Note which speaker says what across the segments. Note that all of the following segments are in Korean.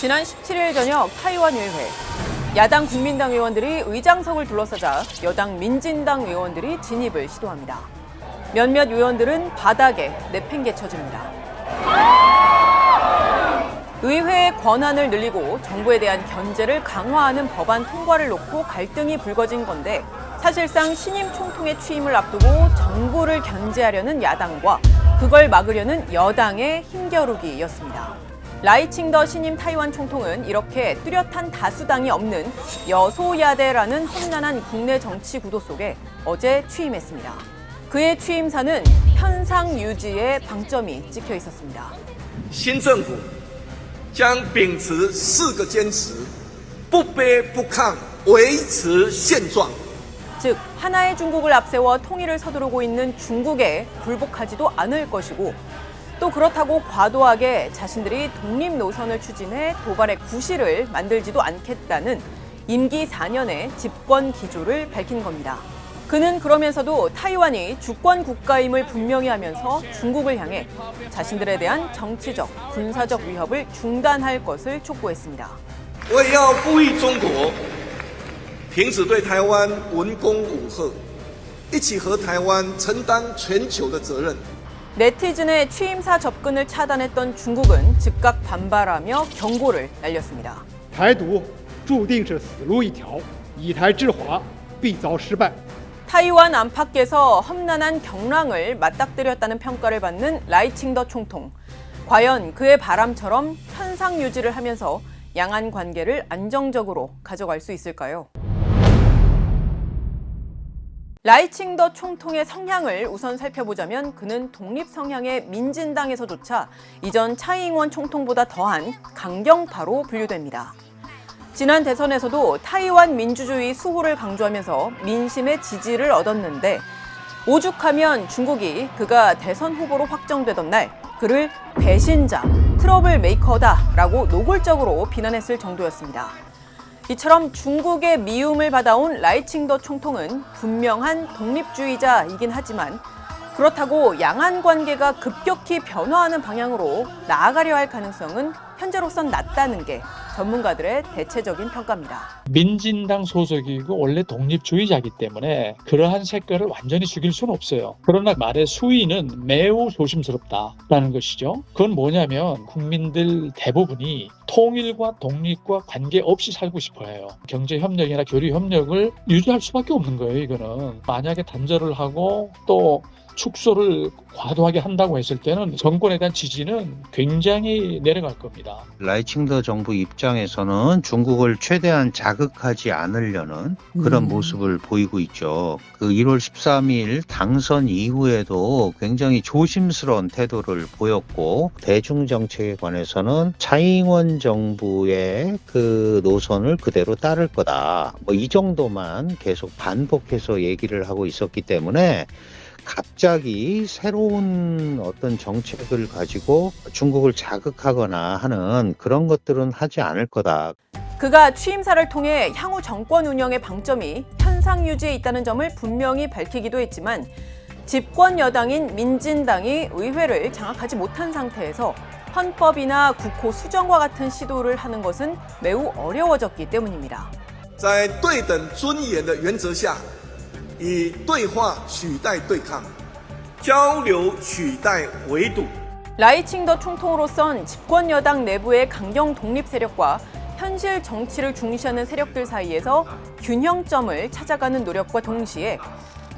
Speaker 1: 지난 17일 저녁 타이완 의회 야당 국민당 의원들이 의장석을 둘러싸자 여당 민진당 의원들이 진입을 시도합니다. 몇몇 의원들은 바닥에 내팽개쳐집니다. 의회의 권한을 늘리고 정부에 대한 견제를 강화하는 법안 통과를 놓고 갈등이 불거진 건데 사실상 신임 총통의 취임을 앞두고 정부를 견제하려는 야당과 그걸 막으려는 여당의 힘겨루기였습니다. 라이칭더 신임 타이완 총통은 이렇게 뚜렷한 다수당이 없는 여소야대라는 험난한 국내 정치 구도 속에 어제 취임했습니다. 그의 취임사는 현상 유지에 방점이 찍혀 있었습니다.
Speaker 2: 新政府将秉持四个坚持：不卑不亢，维持现状。
Speaker 1: 즉 하나의 중국을 앞세워 통일을 서두르고 있는 중국에 굴복하지도 않을 것이고 또 그렇다고 과도하게 자신들이 독립 노선을 추진해 도발의 구실을 만들지도 않겠다는 임기 4년의 집권 기조를 밝힌 겁니다. 그는 그러면서도 타이완이 주권 국가임을 분명히 하면서 중국을 향해 자신들에 대한 정치적, 군사적 위협을 중단할 것을 촉구했습니다.
Speaker 2: 我也要呼吁中国，停止对台湾文攻武吓，一起和台湾承担全球的责任。
Speaker 1: 네티즌의 취임사 접근을 차단했던 중국은 즉각 반발하며 경고를 날렸습니다.
Speaker 3: 台独注定是死路一条，以台制华必遭失败。
Speaker 1: 타이완 안팎에서 험난한 경랑을 맞닥뜨렸다는 평가를 받는 라이칭더 총통. 과연 그의 바람처럼 현상 유지를 하면서 양안 관계를 안정적으로 가져갈 수 있을까요? 라이칭더 총통의 성향을 우선 살펴보자면 그는 독립 성향의 민진당에서조차 이전 차이잉원 총통보다 더한 강경파로 분류됩니다. 지난 대선에서도 타이완 민주주의 수호를 강조하면서 민심의 지지를 얻었는데 오죽하면 중국이 그가 대선 후보로 확정되던 날 그를 배신자, 트러블 메이커다라고 노골적으로 비난했을 정도였습니다. 이처럼 중국의 미움을 받아온 라이칭더 총통은 분명한 독립주의자이긴 하지만 그렇다고 양안 관계가 급격히 변화하는 방향으로 나아가려 할 가능성은 현재로선 낮다는 게 전문가들의 대체적인 평가입니다.
Speaker 4: 민진당 소속이고 원래 독립주의자이기 때문에 그러한 색깔을 완전히 죽일 수는 없어요. 그러나 말의 수위는 매우 조심스럽다라는 것이죠. 그건 뭐냐면 국민들 대부분이 통일과 독립과 관계없이 살고 싶어 해요. 경제 협력이나 교류 협력을 유지할 수밖에 없는 거예요, 이거는. 만약에 단절을 하고 또 축소를 과도하게 한다고 했을 때는 정권에 대한 지지는 굉장히 내려갈 겁니다.
Speaker 5: 라이칭더 정부 입장에서는 중국을 최대한 자극하지 않으려는 그런
Speaker 4: 음.
Speaker 5: 모습을 보이고 있죠. 그 1월 13일 당선 이후에도 굉장히 조심스러운 태도를 보였고 대중 정책에 관해서는 차잉원 정부의 그 노선을 그대로 따를 거다. 뭐 이 정도만 계속 반복해서 얘기를 하고 있었기 때문에 갑자기 새로운 어떤 정책을 가지고 중국을 자극하거나 하는 그런 것들은 하지 않을 거다.
Speaker 1: 그가 취임사를 통해 향후 정권 운영의 방점이 현상 유지에 있다는 점을 분명히 밝히기도 했지만 집권 여당인 민진당이 의회를 장악하지 못한 상태에서 헌법이나 국호 수정과 같은 시도를 하는 것은 매우 어려워졌기 때문입니다.
Speaker 2: 在对等尊严的原则下， 以对话取代对抗，交流取代围堵。
Speaker 1: 라이칭더 총통으로선 집권 여당 내부의 강경 독립 세력과 현실 정치를 중시하는 세력들 사이에서 균형점을 찾아가는 노력과 동시에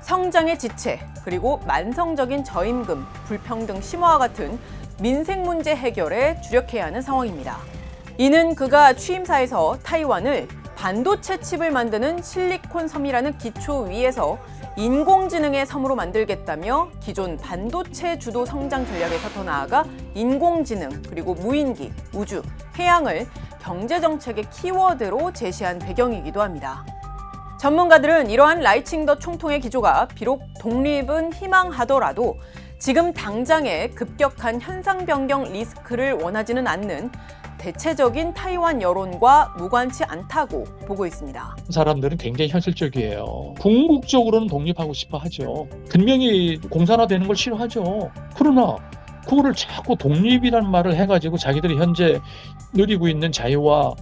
Speaker 1: 성장의 지체 그리고 만성적인 저임금, 불평등 심화와 같은 민생 문제 해결에 주력해야 하는 상황입니다. 이는 그가 취임사에서 타이완을 반도체 칩을 만드는 실리콘 섬이라는 기초 위에서 인공지능의 섬으로 만들겠다며 기존 반도체 주도 성장 전략에서 더 나아가 인공지능 그리고 무인기, 우주, 해양을 경제 정책의 키워드로 제시한 배경이기도 합니다. 전문가들은 이러한 라이칭더 총통의 기조가 비록 독립은 희망하더라도 지금 당장의 급격한 현상 변경 리스크를 원하지는 않는 대체적인 타이완 여론과 무관치 않다고 보고 있습니다.
Speaker 4: 사람들은 굉장히 현실적이에요. 궁극적으로는 독립하고 싶어 하죠. 분명히 공산화되는 걸 싫어하죠. 그러나 그거를 자꾸 독립이란 말을 해가지고 자기들이 현재 누리고 있는 자유와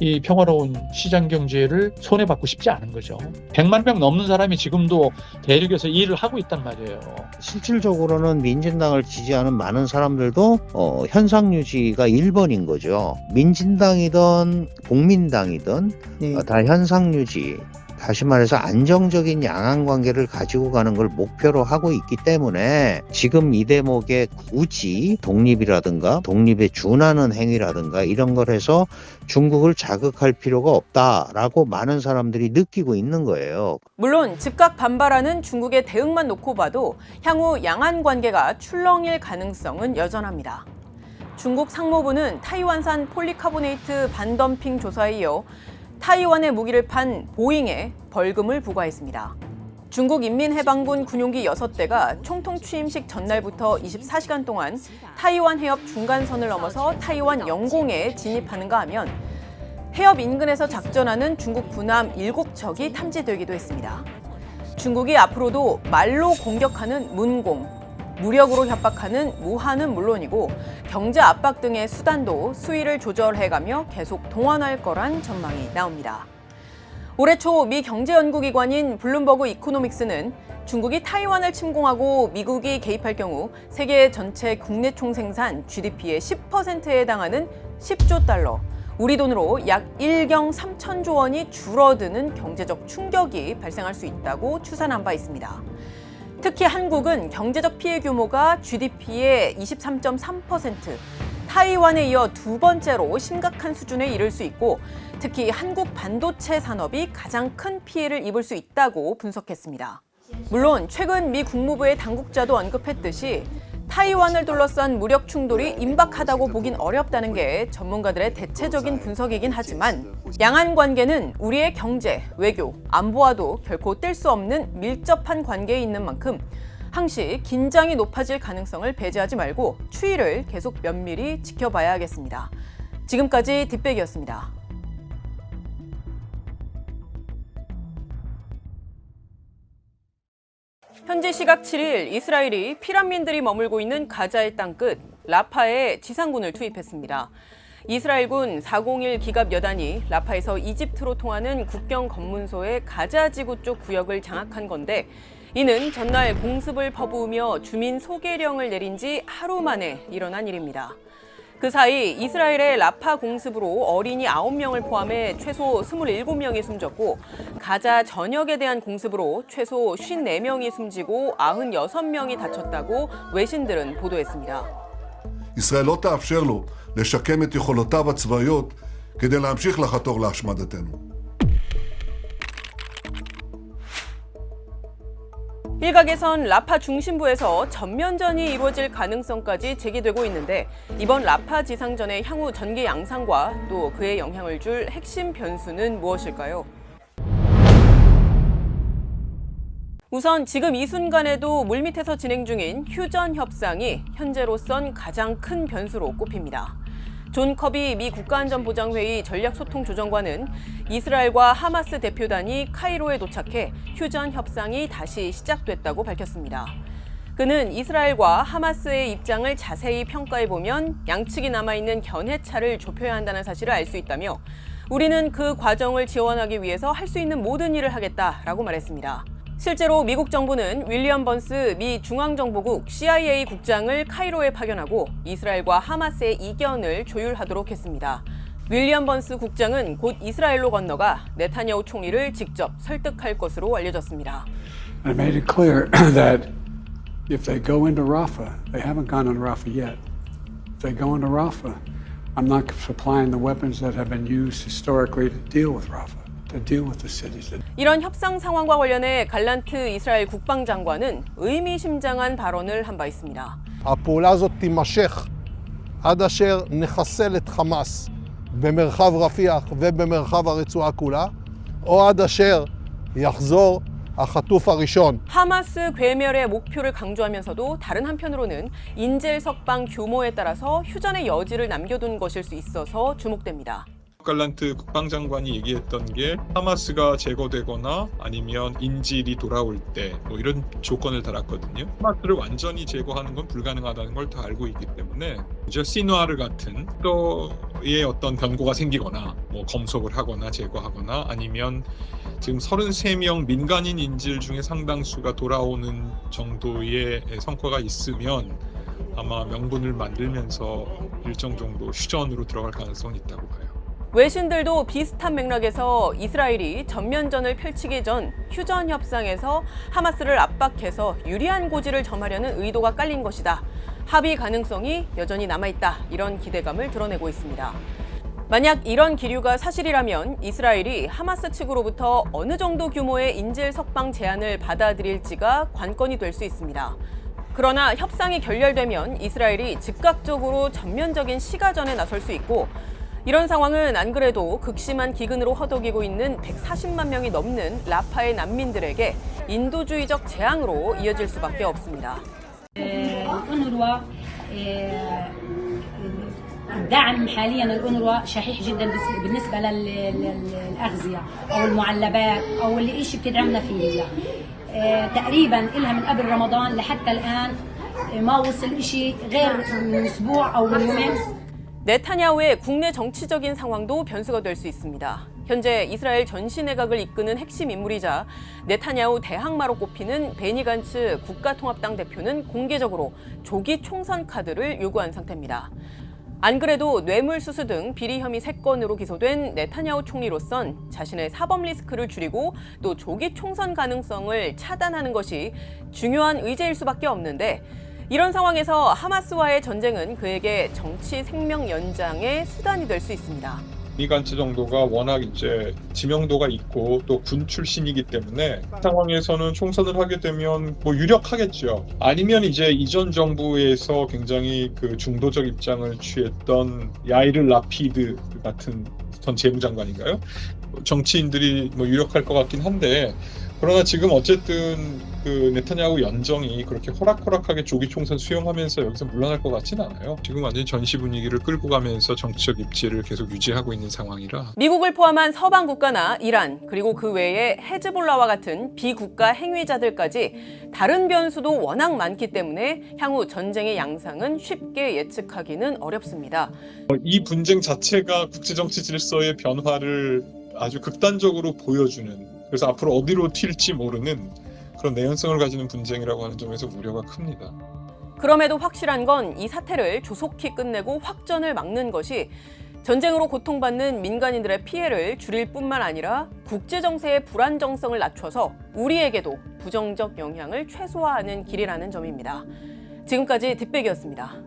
Speaker 4: 이 평화로운 시장 경제를 손해받고 싶지 않은 거죠. 100만 명 넘는 사람이 지금도 대륙에서 일을 하고 있단 말이에요.
Speaker 5: 실질적으로는 민진당을 지지하는 많은 사람들도 어, 현상 유지가 1번인 거죠. 민진당이든 국민당이든 어, 다 현상 유지. 다시 말해서 안정적인 양안 관계를 가지고 가는 걸 목표로 하고 있기 때문에 지금 이 대목에 굳이 독립이라든가 독립에 준하는 행위라든가 이런 걸 해서 중국을 자극할 필요가 없다라고 많은 사람들이 느끼고 있는 거예요.
Speaker 1: 물론 즉각 반발하는 중국의 대응만 놓고 봐도 향후 양안 관계가 출렁일 가능성은 여전합니다. 중국 상무부는 타이완산 폴리카보네이트 반덤핑 조사에 이어 타이완의 무기를 판 보잉에 벌금을 부과했습니다. 중국 인민해방군 군용기 6대가 총통 취임식 전날부터 24시간 동안 타이완 해협 중간선을 넘어서 타이완 영공에 진입하는가 하면 해협 인근에서 작전하는 중국 군함 7척이 탐지되기도 했습니다. 중국이 앞으로도 말로 공격하는 문공, 무력으로 협박하는 무한은 물론이고 경제 압박 등의 수단도 수위를 조절해가며 계속 동원할 거란 전망이 나옵니다. 올해 초 미 경제연구기관인 블룸버그 이코노믹스는 중국이 타이완을 침공하고 미국이 개입할 경우 세계 전체 국내 총생산 GDP의 10%에 해당하는 10조 달러, 우리 돈으로 약 1경 3천조 원이 줄어드는 경제적 충격이 발생할 수 있다고 추산한 바 있습니다. 특히 한국은 경제적 피해 규모가 GDP의 23.3%, 타이완에 이어 두 번째로 심각한 수준에 이를 수 있고 특히 한국 반도체 산업이 가장 큰 피해를 입을 수 있다고 분석했습니다. 물론 최근 미 국무부의 당국자도 언급했듯이 타이완을 둘러싼 무력 충돌이 임박하다고 보긴 어렵다는 게 전문가들의 대체적인 분석이긴 하지만 양안 관계는 우리의 경제, 외교, 안보와도 결코 뗄 수 없는 밀접한 관계에 있는 만큼 항시 긴장이 높아질 가능성을 배제하지 말고 추이를 계속 면밀히 지켜봐야 하겠습니다. 지금까지 뒷백이었습니다. 현지 시각 7일 이스라엘이 피란민들이 머물고 있는 가자의 땅끝 라파에 지상군을 투입했습니다. 이스라엘군 401 기갑 여단이 라파에서 이집트로 통하는 국경 검문소의 가자 지구 쪽 구역을 장악한 건데 이는 전날 공습을 퍼부으며 주민 소개령을 내린 지 하루 만에 일어난 일입니다. 그 사이 이스라엘의 라파 공습으로 어린이 9명을 포함해 최소 27명이 숨졌고 가자 전역에 대한 공습으로 최소 54명이 숨지고 96명이 다쳤다고 외신들은 보도했습니다.
Speaker 6: ישראל לא תאפשר לו לשקם את יכולותיו הצבאיות כדי להמשיך לחתור להשמדתנו.
Speaker 1: 일각에선 라파 중심부에서 전면전이 이루어질 가능성까지 제기되고 있는데 이번 라파 지상전의 향후 전개 양상과 또 그에 영향을 줄 핵심 변수는 무엇일까요? 우선 지금 이 순간에도 물밑에서 진행 중인 휴전 협상이 현재로선 가장 큰 변수로 꼽힙니다. 존 커비 미 국가안전보장회의 전략소통조정관은 이스라엘과 하마스 대표단이 카이로에 도착해 휴전 협상이 다시 시작됐다고 밝혔습니다. 그는 이스라엘과 하마스의 입장을 자세히 평가해 보면 양측이 남아있는 견해차를 좁혀야 한다는 사실을 알 수 있다며 우리는 그 과정을 지원하기 위해서 할 수 있는 모든 일을 하겠다라고 말했습니다. 실제로 미국 정부는 윌리엄 번스 미 중앙정보국 CIA 국장을 카이로에 파견하고 이스라엘과 하마스의 이견을 조율하도록 했습니다. 윌리엄 번스 국장은 곧 이스라엘로 건너가 네타냐후 총리를 직접 설득할 것으로 알려졌습니다.
Speaker 7: I made it clear that if they go into Rafah, they haven't gone into Rafah yet. If they go into Rafah, I'm not supplying the weapons that have been used historically to deal with Rafah, to deal with the cities.
Speaker 1: 이런 협상 상황과 관련해 갈란트 이스라엘 국방장관은 의미심장한 발언을 한 바 있습니다.
Speaker 8: הפעולה הזאת תימשך עד אשר נחסל את חמאס במרחב רפיח ובמרחב הרצועה כולה, או עד אשר יחזור החטוף הראשון.
Speaker 1: 하마스 괴멸의 목표를 강조하면서도 다른 한편으로는 인질 석방 규모에 따라서 휴전의 여지를 남겨둔 것일 수 있어서 주목됩니다.
Speaker 9: 갈란트 국방장관이 얘기했던 게 하마스가 제거되거나 아니면 인질이 돌아올 때 뭐 이런 조건을 달았거든요. 하마스를 완전히 제거하는 건 불가능하다는 걸 다 알고 있기 때문에 이제 시누아르 같은 또의 어떤 변고가 생기거나 뭐 검속을 하거나 제거하거나 아니면 지금 33명 민간인 인질 중에 상당수가 돌아오는 정도의 성과가 있으면 아마 명분을 만들면서 일정 정도 휴전으로 들어갈 가능성이 있다고 봐요.
Speaker 1: 외신들도 비슷한 맥락에서 이스라엘이 전면전을 펼치기 전 휴전 협상에서 하마스를 압박해서 유리한 고지를 점하려는 의도가 깔린 것이다. 합의 가능성이 여전히 남아있다. 이런 기대감을 드러내고 있습니다. 만약 이런 기류가 사실이라면 이스라엘이 하마스 측으로부터 어느 정도 규모의 인질 석방 제안을 받아들일지가 관건이 될 수 있습니다. 그러나 협상이 결렬되면 이스라엘이 즉각적으로 전면적인 시가전에 나설 수 있고 이런 상황은 안 그래도 극심한 기근으로 허덕이고 있는 140만 명이 넘는 라파의 난민들에게 인도주의적 재앙으로 이어질 수밖에 없습니다.
Speaker 10: الأونروا الدعم حاليا الأونروا شحيح جدا بس- بالنسبة لل- لل- للأغذية أو المعلبات أو اللي إيش بتدعمنا فيه هي آه، تقريبا إلها من قبل رمضان لحتى الآن آه، ما وصل إشي غير من أسبوع أو من يومين
Speaker 1: 네타냐후의 국내 정치적인 상황도 변수가 될 수 있습니다. 현재 이스라엘 전시 내각을 이끄는 핵심 인물이자 네타냐후 대항마로 꼽히는 베니 간츠 국가통합당 대표는 공개적으로 조기 총선 카드를 요구한 상태입니다. 안 그래도 뇌물수수 등 비리 혐의 3건으로 기소된 네타냐후 총리로선 자신의 사법 리스크를 줄이고 또 조기 총선 가능성을 차단하는 것이 중요한 의제일 수밖에 없는데 이런 상황에서 하마스와의 전쟁은 그에게 정치 생명 연장의 수단이 될 수 있습니다.
Speaker 9: 이간치 정도가 워낙 이제 지명도가 있고 또 군 출신이기 때문에 그 상황에서는 총선을 하게 되면 뭐 유력하겠죠. 아니면 이제 이전 정부에서 굉장히 그 중도적 입장을 취했던 야이르 라피드 같은 전 재무장관인가요? 정치인들이 뭐 유력할 것 같긴 한데 그러나 지금 어쨌든 그 네타냐후 연정이 그렇게 호락호락하게 조기 총선 수용하면서 여기서 물러날 것 같진 않아요. 지금 완전히 전시 분위기를 끌고 가면서 정치적 입지를 계속 유지하고 있는 상황이라
Speaker 1: 미국을 포함한 서방 국가나 이란 그리고 그 외에 헤즈볼라와 같은 비국가 행위자들까지 다른 변수도 워낙 많기 때문에 향후 전쟁의 양상은 쉽게 예측하기는 어렵습니다.
Speaker 9: 이 분쟁 자체가 국제 정치 질서의 변화를 아주 극단적으로 보여주는 그래서 앞으로 어디로 튈지 모르는 그런 내연성을 가지는 분쟁이라고 하는 점에서 우려가 큽니다.
Speaker 1: 그럼에도 확실한 건 이 사태를 조속히 끝내고 확전을 막는 것이 전쟁으로 고통받는 민간인들의 피해를 줄일 뿐만 아니라 국제 정세의 불안정성을 낮춰서 우리에게도 부정적 영향을 최소화하는 길이라는 점입니다. 지금까지 뒷백이었습니다.